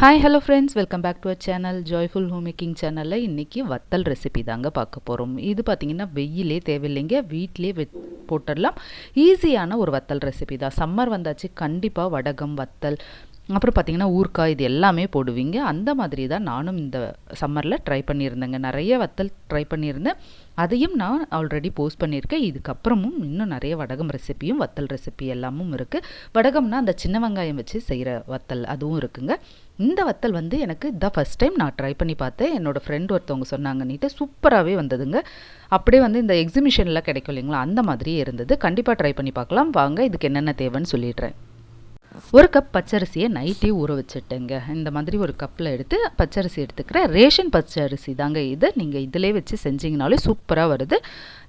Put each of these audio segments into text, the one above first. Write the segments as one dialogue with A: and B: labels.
A: Hi hello friends welcome back to a channel joyful home making சேனலில் இன்றைக்கி வத்தல் recipe தாங்க பார்க்க போகிறோம் இது பார்த்திங்கன்னா வெயிலே தேவையில்லைங்க. வீட்டிலே வெ போட்டுடலாம். ஈஸியான ஒரு வத்தல் ரெசிபி தான். சம்மர் வந்தாச்சு கண்டிப்பாக வடகம் வத்தல் அப்புறம் பார்த்திங்கன்னா ஊறுகாய் இது எல்லாமே போடுவீங்க. அந்த மாதிரி தான் நானும் இந்த சம்மரில் ட்ரை பண்ணியிருந்தேங்க. நிறைய வத்தல் ட்ரை பண்ணியிருந்தேன். அதையும் நான் ஆல்ரெடி போஸ்ட் பண்ணியிருக்கேன். இதுக்கப்புறமும் இன்னும் நிறைய வடகம் ரெசிப்பியும் வத்தல் ரெசிபி எல்லாமும் இருக்குது வடகம்னா அந்த சின்ன வெங்காயம் வச்சு செய்கிற வத்தல் அதுவும் இருக்குங்க. இந்த வத்தல் வந்து எனக்கு இதான் ஃபஸ்ட் டைம் நான் ட்ரை பண்ணி பார்த்தேன். என்னோடய ஃப்ரெண்ட் ஒருத்தவங்க சொன்னாங்க நீட்டு சூப்பராகவே வந்ததுங்க. அப்படியே வந்து இந்த எக்ஸிபிஷனில் கிடைக்கும் இல்லைங்களா அந்த மாதிரியே இருந்தது. கண்டிப்பாக ட்ரை பண்ணி பார்க்கலாம். வாங்க இதுக்கு என்னென்ன தேவைன்னு சொல்லிடுறேன். ஒரு கப் பச்சரிசியை நைட்டே ஊற வச்சுட்டேங்க. இந்த மாதிரி ஒரு கப்பில் எடுத்து பச்சரிசி எடுத்துக்கிறேன். ரேஷன் பச்சரிசி தாங்க இது. நீங்கள் இதிலே வச்சு செஞ்சிங்கனாலே சூப்பராக வருது.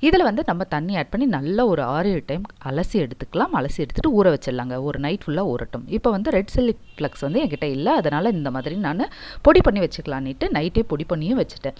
A: இதில் வந்து நம்ம தண்ணி ஆட் பண்ணி நல்லா ஒரு ஆறு ஏழு டைம் அலசி எடுத்துக்கலாம். அலசி எடுத்துகிட்டு ஊற வச்சிடலாங்க. ஒரு நைட் ஃபுல்லாக ஊறட்டும். இப்போ வந்து ரெட் சில்லி ஃப்ளக்ஸ் வந்து என்கிட்ட இல்லை. அதனால் இந்த மாதிரி நான் பொடி பண்ணி வச்சுக்கலான்னுட்டு நைட்டே பொடி பண்ணியும் வச்சுட்டேன்.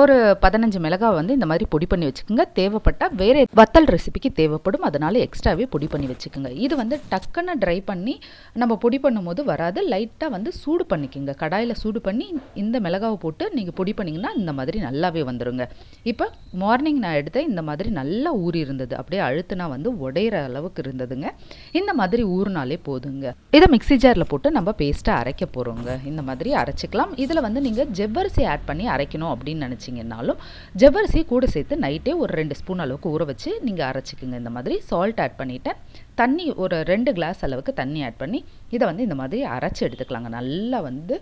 A: ஒரு பதினஞ்சு மிளகாய் வந்து இந்த மாதிரி பொடி பண்ணி வச்சுக்கோங்க. தேவைப்பட்டால் வேறு வத்தல் ரெசிபிக்கு தேவைப்படும். அதனால் எக்ஸ்ட்ராவே பொடி பண்ணி வச்சுக்கோங்க. இது வந்து டக்குன்னு ட்ரை பண்ணி நம்ம பொடி பண்ணும்போது வராது. லைட்டாக வந்து சூடு பண்ணிக்கோங்க. கடாயில் சூடு பண்ணி இந்த மிளகாவை போட்டு நீங்கள் பொடி பண்ணிங்கன்னா இந்த மாதிரி நல்லாவே வந்துடுங்க இப்போ மார்னிங் நான் எடுத்த இந்த மாதிரி நல்லா ஊறி இருந்தது. அப்படியே அழுத்துனா வந்து உடையிற அளவுக்கு இருந்ததுங்க. இந்த மாதிரி ஊறினாலே போதுங்க. இதை மிக்சி ஜாரில் போட்டு நம்ம பேஸ்ட்டாக அரைக்க போகிறோங்க இந்த மாதிரி அரைச்சிக்கலாம். இதில் வந்து நீங்கள் ஜவ்வரிசி ஆட் பண்ணி அரைக்கணும் அப்படின்னு நினச்சிங்கன்னாலும் ஜவ்வரிசி கூட சேர்த்து நைட்டே ஒரு ரெண்டு ஸ்பூன் அளவுக்கு ஊற வச்சு நீங்கள் அரைச்சிக்குங்க. இந்த மாதிரி சால்ட் ஆட் பண்ணிவிட்டேன் தண்ணி ஒரு ரெண்டு கிளாஸ் அளவுக்கு தண்ணி ஆட் பண்ணி இதை வந்து இந்த மாதிரி அரைச்சி எடுத்துக்கலாங்க. நல்லா வந்து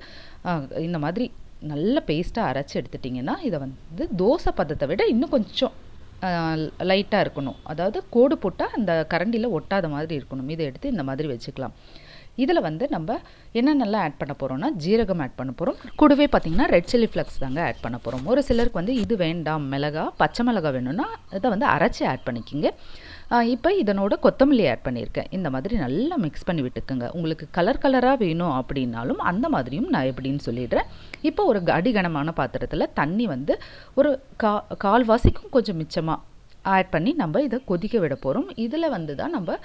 A: இந்த மாதிரி நல்ல பேஸ்ட்டாக அரைச்சி எடுத்துட்டிங்கன்னா இதை வந்து தோசை பதத்தை விட இன்னும் கொஞ்சம் லைட்டாக இருக்கணும். அதாவது கோடு போட்டால் அந்த கரண்டியில் ஒட்டாத மாதிரி இருக்கணும். இதை எடுத்து இந்த மாதிரி வச்சுக்கலாம். இதில் வந்து நம்ம என்னென்னலாம் ஆட் பண்ண போகிறோம்னா ஜீரகம் ஆட் பண்ண போகிறோம் கூடவே பார்த்திங்கன்னா ரெட் சில்லி ஃப்ளக்ஸ் தாங்க ஆட் பண்ண போகிறோம் ஒரு சிலருக்கு வந்து இது வேண்டாம் மிளகா பச்சை மிளகா வேணும்னா இதை வந்து அரைச்சி ஆட் பண்ணிக்கிங்க. இப்போ இதனோட கொத்தமல்லி ஆட் பண்ணியிருக்கேன். இந்த மாதிரி நல்லா மிக்ஸ் பண்ணி விட்டுக்குங்க. உங்களுக்கு கலர் கலராக வேணும் அப்படின்னாலும் அந்த மாதிரியும் நான் எப்படின்னு சொல்லிடுறேன். இப்போ ஒரு அடிகனமான பாத்திரத்தில் தண்ணி வந்து ஒரு கா கால்வாசிக்கும் கொஞ்சம் மிச்சமாக ஆட் பண்ணி நம்ம இதை கொதிக்க விட போகிறோம் இதில் வந்து தான் நம்ம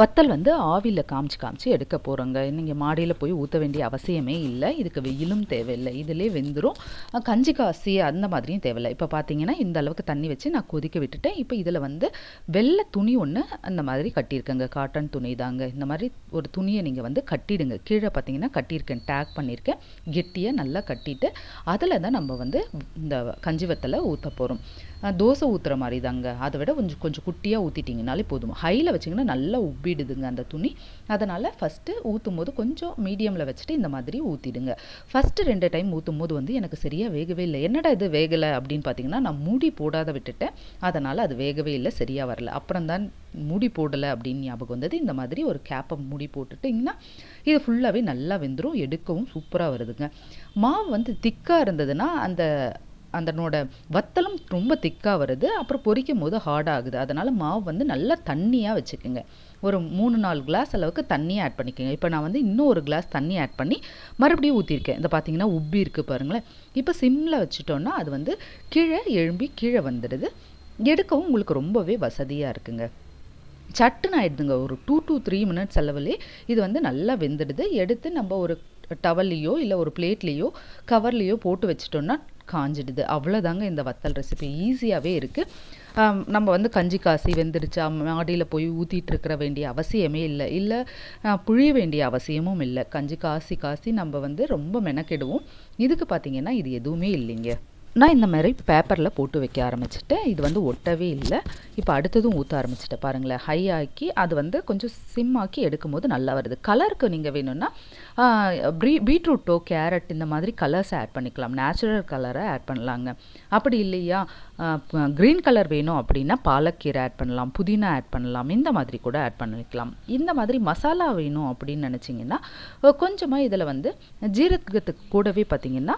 A: வத்தல் வந்து ஆவியில் காமிச்சு காமிச்சு எடுக்க போகிறோங்க நீங்கள் மாடியில் போய் ஊற்ற வேண்டிய அவசியமே இல்லை. இதுக்கு வெயிலும் தேவையில்லை. இதிலே வெந்துடும் கஞ்சி காசி அந்த மாதிரியும் தேவையில்லை. இப்போ பார்த்தீங்கன்னா இந்த அளவுக்கு தண்ணி வச்சு நான் கொதிக்க விட்டுட்டேன். இப்போ இதில் வந்து வெள்ளை துணி ஒன்று அந்த மாதிரி கட்டியிருக்கேங்க. காட்டன் துணி தாங்க. இந்த மாதிரி ஒரு துணியை நீங்கள் வந்து கட்டிடுங்க. கீழே பார்த்தீங்கன்னா கட்டியிருக்கேன். டேக் பண்ணியிருக்கேன். கெட்டியாக நல்லா கட்டிட்டு அதில் தான் நம்ம வந்து இந்த கஞ்சி வத்தலை ஊற்ற போகிறோம் தோசை ஊற்றுற மாதிரி தாங்க அதை விட கொஞ்சம் கொஞ்சம் குட்டியாக ஊற்றிட்டிங்கனாலே போதும். ஹையில் வச்சிங்கன்னா நல்லா உப்பிடுதுங்க அந்த துணி. அதனால் ஃபஸ்ட்டு ஊற்றும் போது கொஞ்சம் மீடியமில் வச்சுட்டு இந்த மாதிரி ஊற்றிடுங்க ஃபஸ்ட்டு ரெண்டு டைம் ஊற்றும் போது வந்து எனக்கு சரியாக வேகவே இல்லை. என்னடா இது வேகலை அப்படின்னு பார்த்தீங்கன்னா நான் மூடி போடாத விட்டுட்டேன். அதனால் அது வேகவே இல்லை சரியாக வரல. அப்புறம் தான் மூடி போடலை அப்படின்னு ஞாபகம் வந்தது. இந்த மாதிரி ஒரு கேப்பை மூடி போட்டுட்டிங்கன்னா இது ஃபுல்லாகவே நல்லா வெந்துடும் எடுக்கவும் சூப்பராக வருதுங்க. மாவு வந்து திக்காக இருந்ததுன்னா அந்த அதனோட வத்தலும் ரொம்ப திக்காக வருது. அப்புறம் பொரிக்கும் போது ஹார்டாகுது அதனால் மாவு வந்து நல்லா தண்ணியாக வச்சுக்கோங்க. ஒரு மூணு நாலு கிளாஸ் அளவுக்கு தண்ணி ஆட் பண்ணிக்கோங்க. இப்போ நான் வந்து இன்னும் ஒரு கிளாஸ் தண்ணி ஆட் பண்ணி மறுபடியும் ஊற்றிருக்கேன் இந்த பார்த்தீங்கன்னா உப்பி இருக்குது பாருங்களேன். இப்போ சிம்மில் வச்சுட்டோன்னா அது வந்து கீழே எழும்பி கீழே வந்துடுது. எடுக்கவும் உங்களுக்கு ரொம்பவே வசதியாக இருக்குங்க. சட்டுன்னு ஆயிடுதுங்க. ஒரு டூ டூ த்ரீ மினிட்ஸ் அளவுலே இது வந்து நல்லா வெந்துடுது. எடுத்து நம்ம ஒரு டவல்லையோ இல்லை ஒரு பிளேட்லேயோ கவர்லேயோ போட்டு வச்சிட்டோன்னா காஞ்சிடுது. அவ்வளோதாங்க இந்த வத்தல் ரெசிபி ஈஸியாகவே இருக்குது நம்ம வந்து கஞ்சி காசி வெந்துருச்சா மாடியில் போய் ஊற்றிட்டு இருக்கிற வேண்டிய அவசியமே இல்லை. இல்லை புழிய வேண்டிய அவசியமும் இல்லை. கஞ்சி காசி காசி நம்ம வந்து ரொம்ப மெனக்கெடுவோம். இதுக்கு பார்த்திங்கன்னா இது எதுவுமே இல்லைங்க. நான் இந்த மாதிரி பேப்பரில் போட்டு வைக்க ஆரம்பிச்சிட்டேன். இது வந்து ஒட்டவே இல்லை. இப்போ அடுத்ததும் ஊற்ற ஆரம்பிச்சிட்டேன். பாருங்களேன் ஹை ஆக்கி அது வந்து கொஞ்சம் சிம் ஆக்கி எடுக்கும் போது நல்லா வருது. கலருக்கு நீங்கள் வேணும்னா பீ பீட்ரூட்டோ கேரட் இந்த மாதிரி கலர்ஸ் ஆட் பண்ணிக்கலாம். நேச்சுரல் கலரை ஆட் பண்ணலாங்க. அப்படி இல்லையா? க்ரீன் கலர் வேணும் அப்படின்னா பாலக்கீரை ஆட் பண்ணலாம் புதினா ஆட் பண்ணலாம் இந்த மாதிரி கூட ஆட் பண்ணிக்கலாம். இந்த மாதிரி மசாலா வேணும் அப்படின்னு நினச்சிங்கன்னா கொஞ்சமாக இதில் வந்து ஜீரகத்துக்கு கூடவே பார்த்திங்கன்னா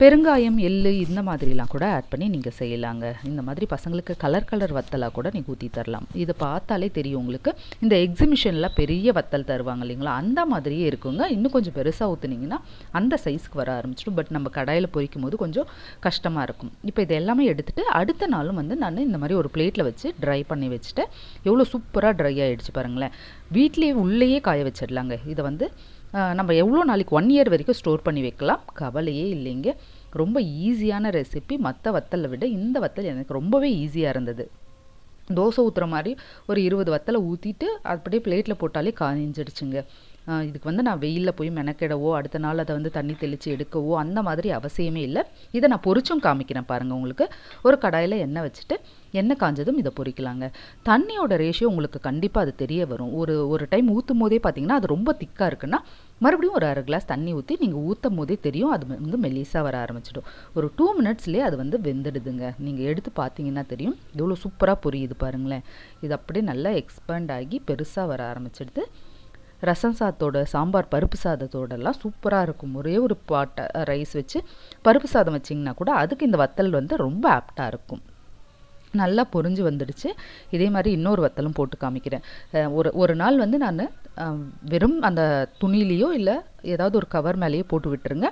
A: பெருங்காயம் எள்ளு இந்த மாதிரிலாம் கூட ஆட் பண்ணி நீங்கள் செய்யலாங்க. இந்த மாதிரி பசங்களுக்கு கலர் கலர் வத்தலாக கூட நீங்கள் ஊற்றி தரலாம். இதை பார்த்தாலே தெரியும் உங்களுக்கு. இந்த எக்ஸிபிஷனில் பெரிய வத்தல் தருவாங்க இல்லைங்களா? அந்த மாதிரியே இருக்குங்க. இன்னும் கொஞ்சம் பெருசாக ஊற்றுனீங்கன்னா அந்த சைஸ்க்கு வர ஆரம்பிச்சிடும். பட் நம்ம கடையில் பொரிக்கும் போது கொஞ்சம் கஷ்டமாக இருக்கும். இப்போ இதை எல்லாமே எடுத்துகிட்டு அடுத்த நாளும் வந்து நான் இந்த மாதிரி ஒரு பிளேட்டில் வச்சு ட்ரை பண்ணி வச்சுட்டு எவ்வளோ சூப்பராக ட்ரை ஆகிடுச்சு பாருங்களேன். வீட்லேயே உள்ளேயே காய வச்சிடலாங்க. இதை வந்து நம்ம எவ்வளோ நாளைக்கு ஒன் இயர் வரைக்கும் ஸ்டோர் பண்ணி வைக்கலாம்? கவலையே இல்லைங்க. ரொம்ப ஈஸியான ரெசிபி மற்ற வத்தலை விட இந்த வத்தல் எனக்கு ரொம்பவே ஈஸியாக இருந்தது. தோசை ஊற்றுற மாதிரி ஒரு இருபது வத்தலை ஊற்றிட்டு அப்படியே பிளேட்டில் போட்டாலே காஞ்சிடுச்சுங்க. இதுக்கு வந்து நான் வெயிலில் போய் மெனக்கிடவோ அடுத்த நாள் அதை வந்து தண்ணி தெளித்து எடுக்கவோ அந்த மாதிரி அவசியமே இல்லை. இதை நான் பொறிச்சும் காமிக்கிறேன் பாருங்கள் உங்களுக்கு. ஒரு கடாயில் எண்ணெய் வச்சுட்டு எண்ணெய் காஞ்சதும் இதை பொறிக்கலாங்க. தண்ணியோட ரேஷியோ உங்களுக்கு கண்டிப்பாக அது தெரிய வரும். ஒரு ஒரு டைம் ஊற்றும் போதே பார்த்தீங்கன்னா அது ரொம்ப திக்காக இருக்குன்னா மறுபடியும் ஒரு அரை கிளாஸ் தண்ணி ஊற்றி நீங்கள் ஊற்றும் போதே தெரியும் அது வந்து மெல்லிஸாக வர ஆரம்பிச்சிடும். ஒரு டூ மினிட்ஸ்லேயே அது வந்து வெந்துடுதுங்க. நீங்கள் எடுத்து பார்த்தீங்கன்னா தெரியும். எவ்வளோ சூப்பராக பொரியுது பாருங்களேன். இது அப்படியே நல்லா எக்ஸ்பேண்ட் ஆகி பெருசாக வர ஆரம்பிச்சிடுது. ரசம் சாதத்தோட சாம்பார் பருப்பு சாதத்தோடலாம் சூப்பராக இருக்கும். ஒரே ஒரு பாட்டை ரைஸ் வச்சு பருப்பு சாதம் வச்சிங்கன்னா கூட அதுக்கு இந்த வத்தல் வந்து ரொம்ப ஆப்டாக இருக்கும். நல்லா பொரிஞ்சு வந்துடுச்சு. இதே மாதிரி இன்னொரு வத்தலும் போட்டு காமிக்கிறேன். ஒரு ஒரு நாள் வந்து நான் வெறும் அந்த துணிலேயோ இல்லை ஏதாவது ஒரு கவர் மேலேயோ போட்டு விட்டுருங்க.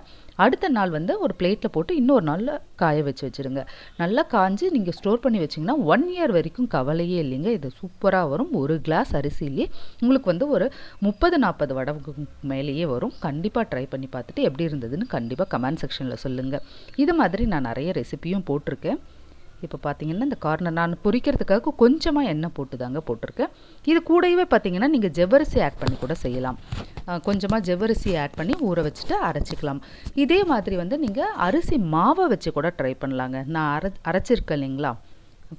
A: அடுத்த நாள் வந்து ஒரு பிளேட்டில் போட்டு இன்னொரு நாளில் காய வச்சு வச்சுருங்க. நல்லா காஞ்சி நீங்கள் ஸ்டோர் பண்ணி வச்சிங்கன்னா ஒன் இயர் வரைக்கும் கவலையே இல்லைங்க. இது சூப்பராக வரும். ஒரு கிளாஸ் அரிசியிலே உங்களுக்கு வந்து ஒரு முப்பது நாற்பது வடவுக்கு மேலேயே வரும். கண்டிப்பாக ட்ரை பண்ணி பார்த்துட்டு எப்படி இருந்ததுன்னு கண்டிப்பாக கமெண்ட் செக்ஷனில் சொல்லுங்கள் இது மாதிரி நான் நிறைய ரெசிப்பியும் போட்டிருக்கேன். இப்போ பார்த்தீங்கன்னா இந்த கார்னர் நான் பொரிக்கிறதுக்காக கொஞ்சமாக எண்ணெய் போட்டு தாங்க போட்டிருக்கேன். இது கூடவே பார்த்தீங்கன்னா நீங்கள் ஜவ்வரிசி ஆட் பண்ணி கூட செய்யலாம். கொஞ்சமாக ஜவ்வரிசி ஆட் பண்ணி ஊற வச்சுட்டு அரைச்சிக்கலாம். இதே மாதிரி வந்து நீங்கள் அரிசி மாவை வச்சு கூட ட்ரை பண்ணலாங்க. நான் அரை அரைச்சிருக்கேன் இல்லைங்களா?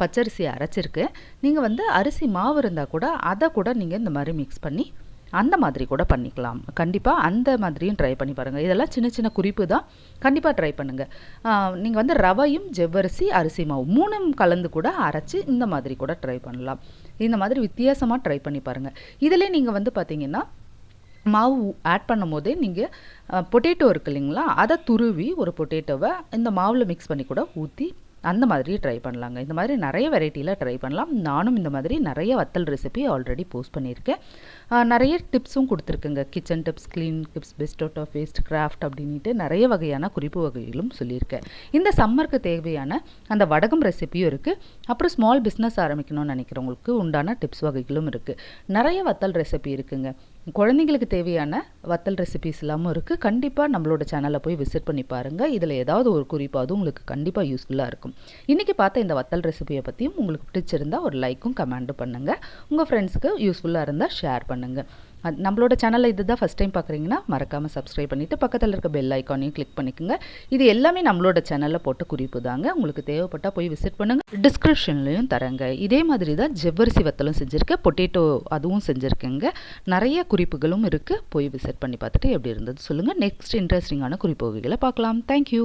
A: பச்சரிசி அரைச்சிருக்கேன். நீங்கள் வந்து அரிசி மாவு இருந்தால் கூட அதை கூட நீங்கள் இந்த மாதிரி மிக்ஸ் பண்ணி அந்த மாதிரி கூட பண்ணிக்கலாம். கண்டிப்பாக அந்த மாதிரியும் ட்ரை பண்ணி பாருங்கள் இதெல்லாம் சின்ன சின்ன குறிப்பு தான். கண்டிப்பாக ட்ரை பண்ணுங்கள் நீங்கள் வந்து ரவையும் ஜவ்வரிசி அரிசி மாவு மூணும் கலந்து கூட அரைச்சி இந்த மாதிரி கூட ட்ரை பண்ணலாம். இந்த மாதிரி வித்தியாசமாக ட்ரை பண்ணி பாருங்கள் இதிலே நீங்கள் வந்து பார்த்தீங்கன்னா மாவு ஆட் பண்ணும் போதே நீங்கள் பொட்டேட்டோ இருக்கு இல்லைங்களா? அதை துருவி ஒரு பொட்டேட்டோவை இந்த மாவில் மிக்ஸ் பண்ணி கூட ஊற்றி அந்த மாதிரி ட்ரை பண்ணலாங்க. இந்த மாதிரி நிறைய வெரைட்டியில் ட்ரை பண்ணலாம். நானும் இந்த மாதிரி நிறைய வத்தல் ரெசிபி ஆல்ரெடி போஸ்ட் பண்ணியிருக்கேன். நிறைய டிப்ஸும் கொடுத்துருக்குங்க. Kitchen tips clean tips best out of waste craft அப்படின்ட்டு நிறைய வகையான குறிப்பு வகைகளும் சொல்லியிருக்கேன். இந்த சம்மருக்கு தேவையான அந்த வடகம் ரெசிபியும் இருக்குது அப்புறம் ஸ்மால் பிஸ்னஸ் ஆரம்பிக்கணும்னு நினைக்கிறவங்களுக்கு உண்டான டிப்ஸ் வகைகளும் இருக்குது நிறைய வத்தல் ரெசிபி இருக்குங்க. குழந்தைங்களுக்கு தேவையான வத்தல் ரெசிபிஸ் எல்லாமும் இருக்குது கண்டிப்பாக நம்மளோட சேனலை போய் விசிட் பண்ணி பாருங்கள் இதில் ஏதாவது ஒரு குறிப்பாவது உங்களுக்கு கண்டிப்பாக யூஸ்ஃபுல்லாக இருக்கும். இன்றைக்கி பார்த்த இந்த வத்தல் ரெசிபியை பற்றியும் உங்களுக்கு பிடிச்சிருந்தா ஒரு லைக்கும் கமெண்ட்டும் பண்ணுங்கள் உங்கள் ஃப்ரெண்ட்ஸுக்கு யூஸ்ஃபுல்லாக இருந்தால் ஷேர் பண்ணுங்கள் நம்மளோட சேனலில் இது தான் ஃபஸ்ட் டைம் பார்க்குறீங்கன்னா மறக்காமல் சப்ஸ்கிரைப் பண்ணிவிட்டு பக்கத்தில் இருக்க பெல் ஐக்கானையும் கிளிக் பண்ணிக்கோங்க. இது எல்லாமே நம்மளோட சேனலில் போட்டு குறிப்பு தாங்க. உங்களுக்கு தேவைப்பட்டால் போய் விசிட் பண்ணுங்கள் டிஸ்கிரிப்ஷன்லையும் தரேங்க. இதே மாதிரி தான் ஜவ்வரிசி வத்தலும் செஞ்சுருக்கேன். பொட்டேட்டோ அதுவும் செஞ்சுருக்கேங்க. நிறைய குறிப்புகளும் இருக்குது போய் விசிட் பண்ணி பார்த்துட்டு எப்படி இருந்தது சொல்லுங்கள் நெக்ஸ்ட் இன்ட்ரெஸ்டிங்கான குறிப்பு வகைகளை பார்க்கலாம். தேங்க்யூ